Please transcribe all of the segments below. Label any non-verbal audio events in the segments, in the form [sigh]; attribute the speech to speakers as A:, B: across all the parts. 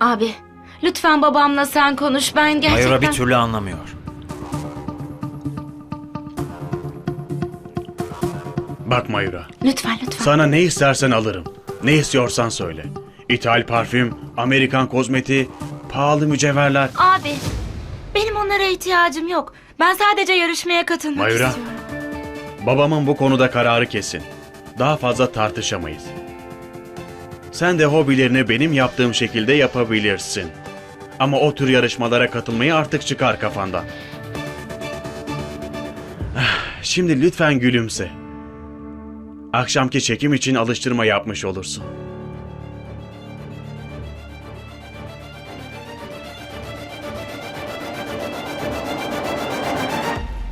A: Abi, lütfen babamla sen konuş. Ben gerçekten...
B: Mayura bir türlü anlamıyor.
C: Bak Mayura,
A: Lütfen, lütfen.
C: sana ne istersen alırım. Ne istiyorsan söyle. İthal parfüm, Amerikan kozmetiği, pahalı mücevherler.
A: Abi, benim onlara ihtiyacım yok. Ben sadece yarışmaya katılmak
C: Mayura.
A: istiyorum.
C: Babamın bu konuda kararı kesin. Daha fazla tartışamayız. Sen de hobilerini benim yaptığım şekilde yapabilirsin. Ama o tür yarışmalara katılmayı artık çıkar kafandan. Ah, Şimdi lütfen gülümse. Akşamki çekim için alıştırma yapmış olursun.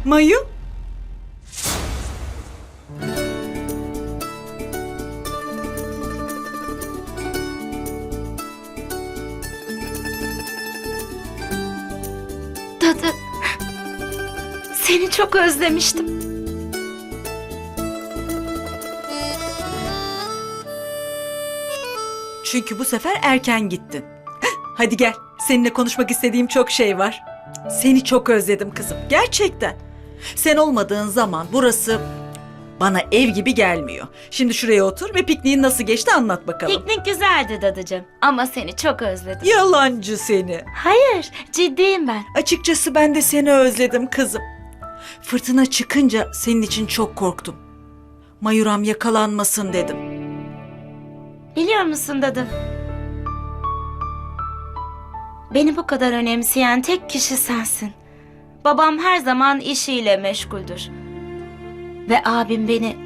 D: Mayu?
A: Dadı, seni çok özlemiştim.
D: Çünkü bu sefer erken gittin. Hadi gel. Seninle konuşmak istediğim çok şey var. Seni çok özledim kızım. Gerçekten. Sen olmadığın zaman burası bana ev gibi gelmiyor. Şimdi şuraya otur ve pikniğin nasıl geçti anlat bakalım.
A: Piknik güzeldi dadıcığım. Ama seni çok özledim.
D: Yalancı seni.
A: Hayır, ciddiyim ben.
D: Açıkçası ben de seni özledim kızım. Fırtına çıkınca senin için çok korktum. Mayuram yakalanmasın dedim.
A: Biliyor musun dadı? Beni bu kadar önemseyen tek kişi sensin. Babam her zaman işiyle meşguldür. Ve abim beni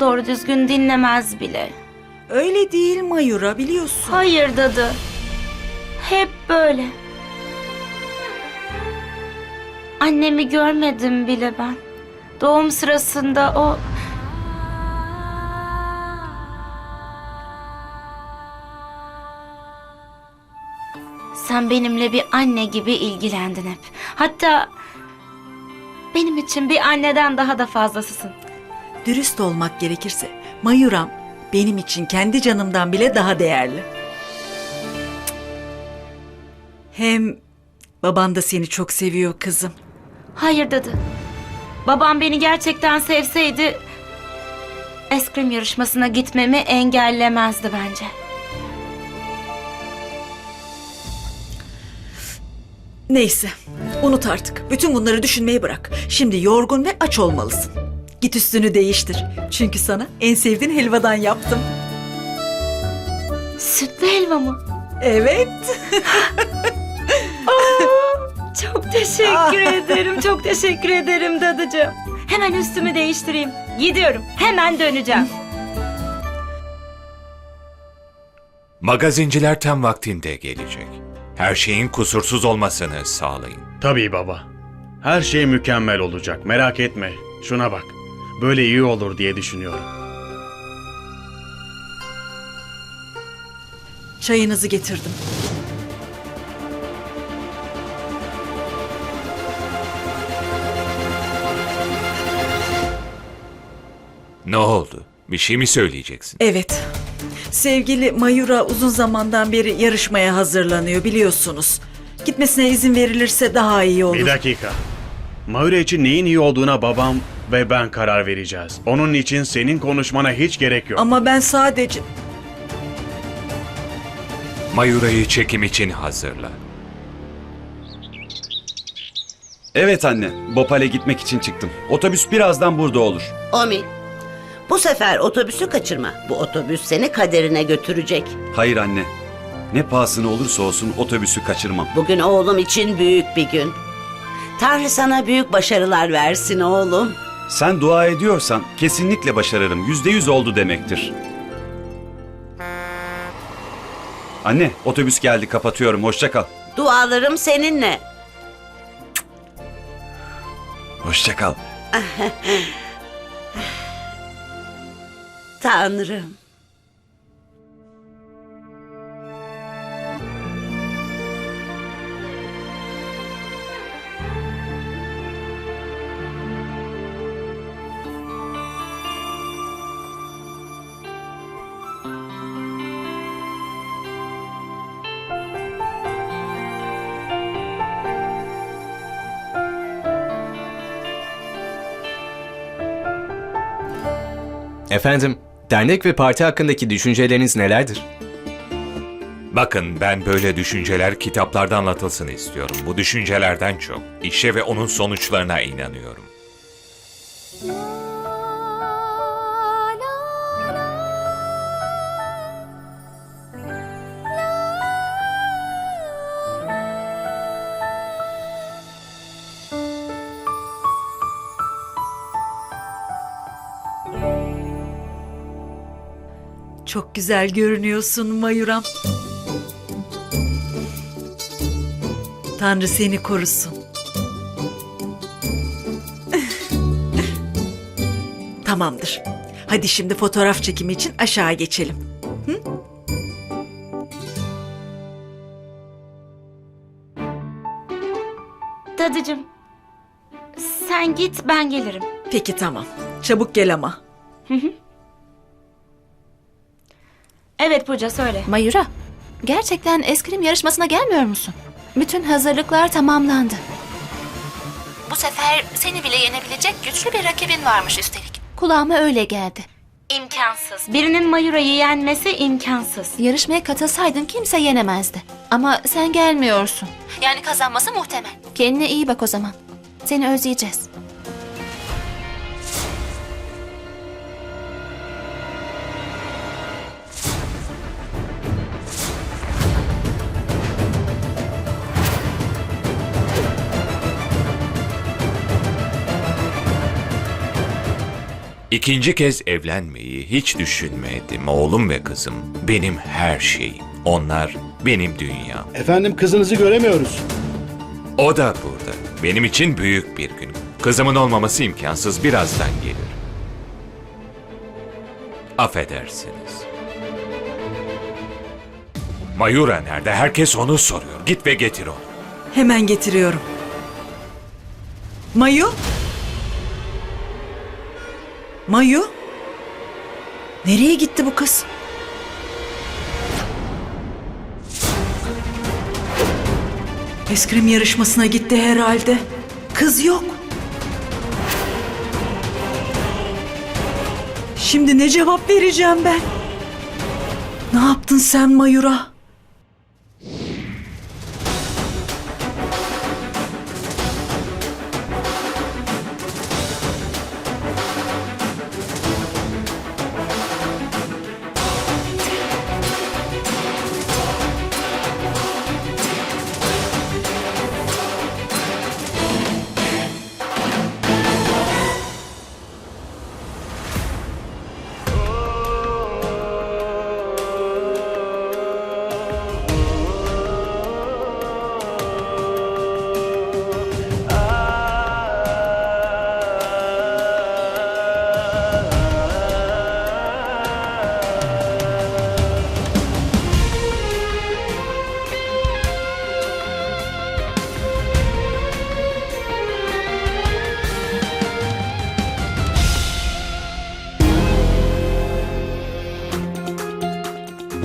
A: doğru düzgün dinlemez bile.
D: Öyle değil Mayura biliyorsun.
A: Hayır dadı. Hep böyle. Annemi görmedim bile ben. Doğum sırasında o... Sen benimle bir anne gibi ilgilendin hep. Hatta benim için bir anneden daha da fazlasısın.
D: Dürüst olmak gerekirse Mayuram benim için kendi canımdan bile daha değerli. Hem baban da seni çok seviyor kızım.
A: Hayır dadı. Babam beni gerçekten sevseydi eskrim yarışmasına gitmemi engellemezdi bence.
D: Neyse unut artık. Bütün bunları düşünmeyi bırak. Şimdi yorgun ve aç olmalısın. Git üstünü değiştir. Çünkü sana en sevdiğin helvadan yaptım.
A: Sütlü helva mı?
D: Evet. [laughs]
A: Çok teşekkür ederim. Çok teşekkür ederim dadıcığım. Hemen üstümü değiştireyim. Gidiyorum. Hemen döneceğim.
E: Magazinciler tam vaktinde gelecek. Her şeyin kusursuz olmasını sağlayın.
C: Tabii baba. Her şey mükemmel olacak. Merak etme. Şuna bak. Böyle iyi olur diye düşünüyorum.
D: Çayınızı getirdim.
E: Ne oldu? Bir şey mi söyleyeceksin?
D: Evet. Sevgili Mayura uzun zamandan beri yarışmaya hazırlanıyor biliyorsunuz. Gitmesine izin verilirse daha iyi olur.
C: Bir dakika. Mayura için neyin iyi olduğuna babam ve ben karar vereceğiz. Onun için senin konuşmana hiç gerek yok.
D: Ama ben sadece...
E: Mayura'yı çekim için hazırla.
F: Evet anne, Bopal'e gitmek için çıktım. Otobüs birazdan burada olur.
G: Omi, bu sefer otobüsü kaçırma. Bu otobüs seni kaderine götürecek.
F: Hayır anne. Ne pahasına olursa olsun otobüsü kaçırmam.
G: Bugün oğlum için büyük bir gün. Tanrı sana büyük başarılar versin oğlum.
F: Sen dua ediyorsan kesinlikle başarırım. Yüzde yüz oldu demektir. Anne, otobüs geldi. Kapatıyorum. Hoşça kal.
G: Dualarım seninle.
F: Hoşça kal. [laughs]
G: Tanrım.
B: Efendim, dernek ve parti hakkındaki düşünceleriniz nelerdir?
E: Bakın ben böyle düşünceler kitaplarda anlatılsın istiyorum. Bu düşüncelerden çok işe ve onun sonuçlarına inanıyorum.
D: Çok güzel görünüyorsun Mayuram. Tanrı seni korusun. [laughs] Tamamdır. Hadi şimdi fotoğraf çekimi için aşağı geçelim.
A: Dadıcığım, sen git ben gelirim.
D: Peki tamam. Çabuk gel ama.
A: Evet Pooja söyle.
H: Mayura, gerçekten eskrim yarışmasına gelmiyor musun? Bütün hazırlıklar tamamlandı. Bu sefer seni bile yenebilecek güçlü bir rakibin varmış üstelik. Kulağıma öyle geldi.
A: İmkansız. Birinin Mayura'yı yenmesi imkansız.
H: Yarışmaya katılsaydın kimse yenemezdi. Ama sen gelmiyorsun. Yani kazanması muhtemel. Kendine iyi bak o zaman. Seni özleyeceğiz.
E: İkinci kez evlenmeyi hiç düşünmedim. Oğlum ve kızım benim her şeyim. Onlar benim dünyam.
I: Efendim kızınızı göremiyoruz.
E: O da burada. Benim için büyük bir gün. Kızımın olmaması imkansız. Birazdan gelir. Affedersiniz. Mayura nerede? Herkes onu soruyor. Git ve getir onu.
D: Hemen getiriyorum. Mayu? Mayu? Nereye gitti bu kız? Eskrim yarışmasına gitti herhalde. Kız yok. Şimdi ne cevap vereceğim ben? Ne yaptın sen Mayura?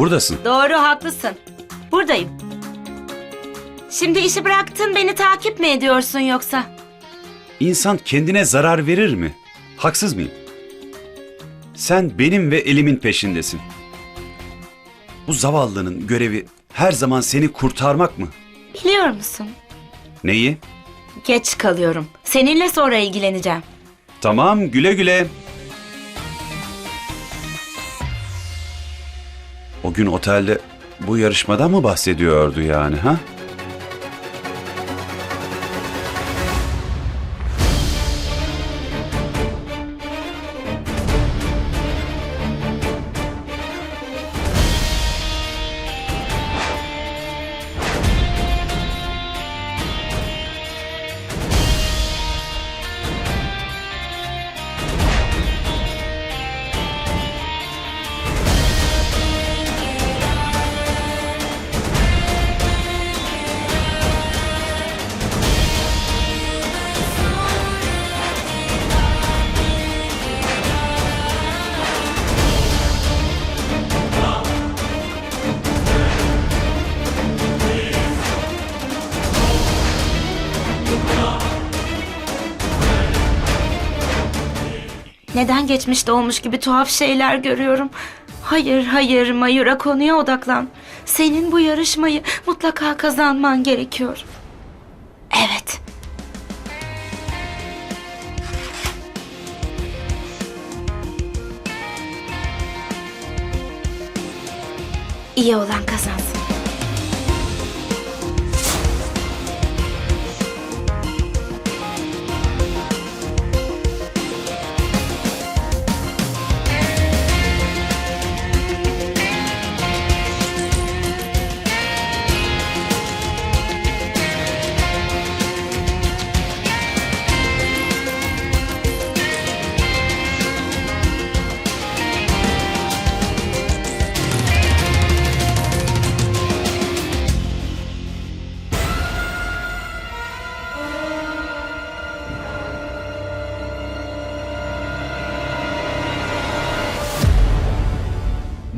F: Buradasın.
A: Doğru haklısın. Buradayım. Şimdi işi bıraktın beni takip mi ediyorsun yoksa?
F: İnsan kendine zarar verir mi? Haksız mıyım? Sen benim ve elimin peşindesin. Bu zavallının görevi her zaman seni kurtarmak mı?
A: Biliyor musun?
F: Neyi?
A: Geç kalıyorum. Seninle sonra ilgileneceğim.
F: Tamam güle güle. O gün otelde bu yarışmadan mı bahsediyordu yani ha?
A: Neden geçmişte olmuş gibi tuhaf şeyler görüyorum? Hayır, hayır Mayura konuya odaklan. Senin bu yarışmayı mutlaka kazanman gerekiyor. Evet. İyi olan kazansın.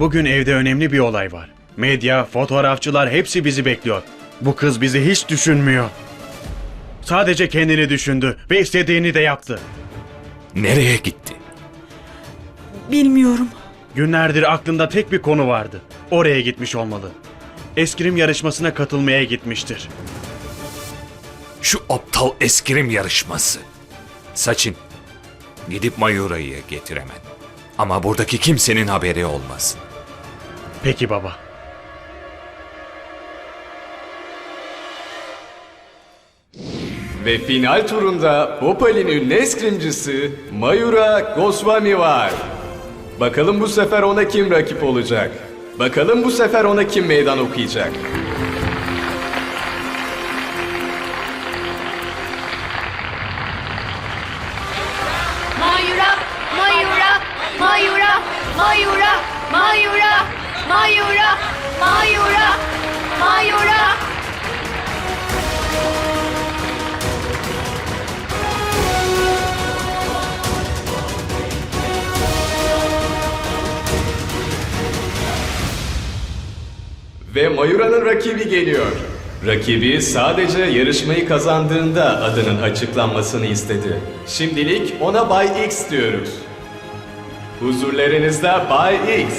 C: Bugün evde önemli bir olay var. Medya, fotoğrafçılar hepsi bizi bekliyor. Bu kız bizi hiç düşünmüyor. Sadece kendini düşündü ve istediğini de yaptı.
E: Nereye gitti?
D: Bilmiyorum.
C: Günlerdir aklında tek bir konu vardı. Oraya gitmiş olmalı. Eskrim yarışmasına katılmaya gitmiştir.
E: Şu aptal eskrim yarışması. Saçın. Gidip Mayura'yı getir hemen. Ama buradaki kimsenin haberi olmasın.
C: Peki baba.
B: Ve final turunda Bhopal'in ünlü eskrimcisi Mayura Goswami var. Bakalım bu sefer ona kim rakip olacak? Bakalım bu sefer ona kim meydan okuyacak?
H: Mayura, Mayura, Mayura, Mayura, Mayura, Mayura, Mayura, Mayura.
B: Ve Mayura'nın rakibi geliyor. Rakibi sadece yarışmayı kazandığında adının açıklanmasını istedi. Şimdilik ona Bay X diyoruz. Huzurlarınızda Bay X.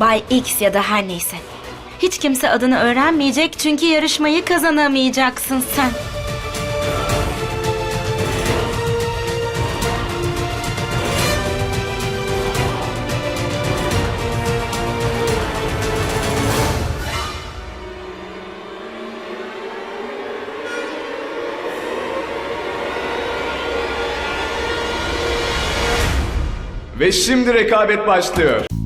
A: Bay X ya da her neyse. Hiç kimse adını öğrenmeyecek çünkü yarışmayı kazanamayacaksın sen.
B: Ve şimdi rekabet başlıyor.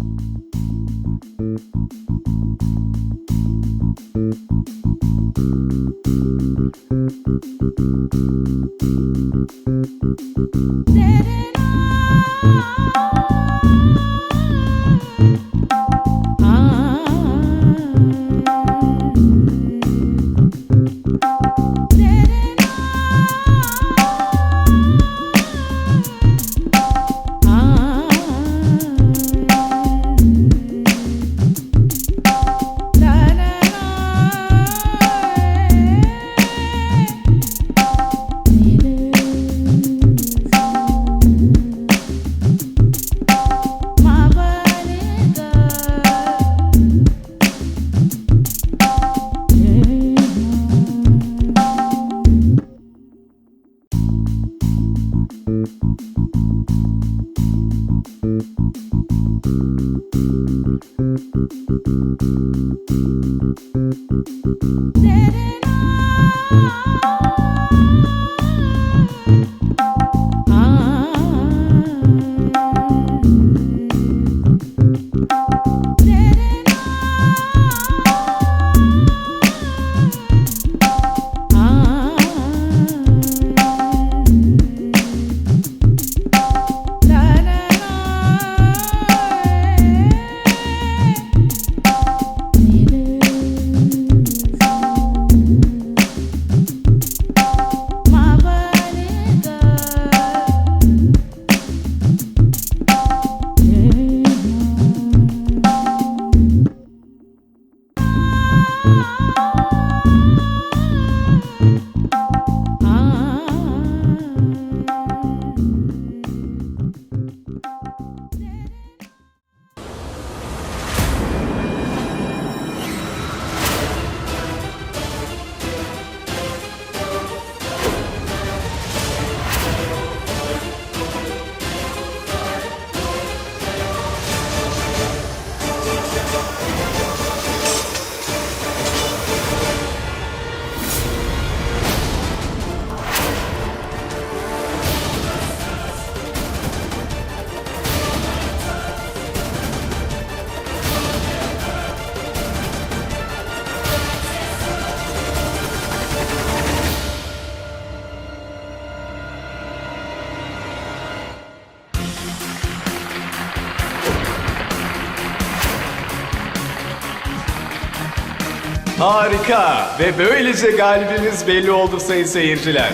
B: Harika ve böylece galibimiz belli oldu sayın seyirciler.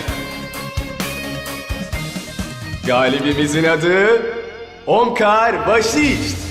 B: Galibimizin adı Onkar Başiç.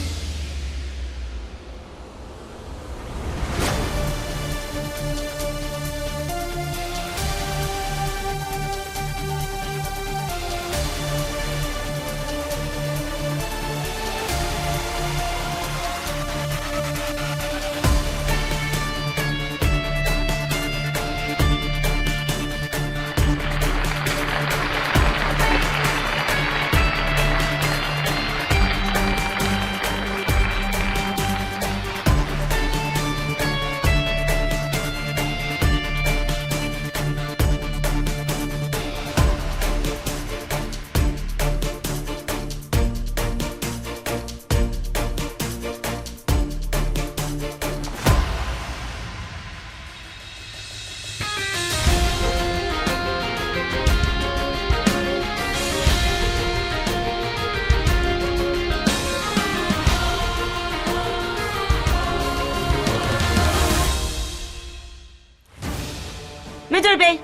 A: Müdür bey,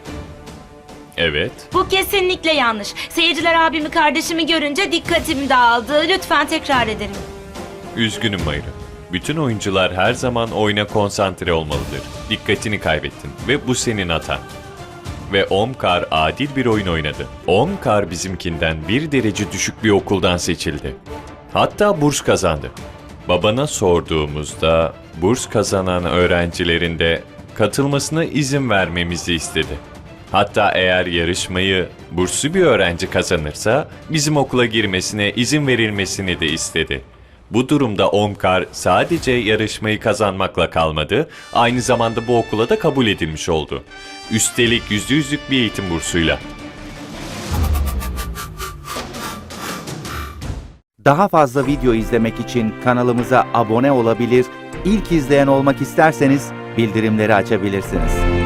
E: Evet.
A: bu kesinlikle yanlış. Seyirciler abimi kardeşimi görünce dikkatim dağıldı. Lütfen tekrar edelim.
J: Üzgünüm Mayra. Bütün oyuncular her zaman oyuna konsantre olmalıdır. Dikkatini kaybettin ve bu senin hatan. Ve Omkar adil bir oyun oynadı. Omkar bizimkinden bir derece düşük bir okuldan seçildi. Hatta burs kazandı. Babana sorduğumuzda burs kazanan öğrencilerin de katılmasına izin vermemizi istedi. Hatta eğer yarışmayı burslu bir öğrenci kazanırsa bizim okula girmesine izin verilmesini de istedi. Bu durumda Omkar sadece yarışmayı kazanmakla kalmadı, aynı zamanda bu okula da kabul edilmiş oldu. Üstelik yüzde yüzlük bir eğitim bursuyla.
K: Daha fazla video izlemek için kanalımıza abone olabilir, ilk izleyen olmak isterseniz bildirimleri açabilirsiniz.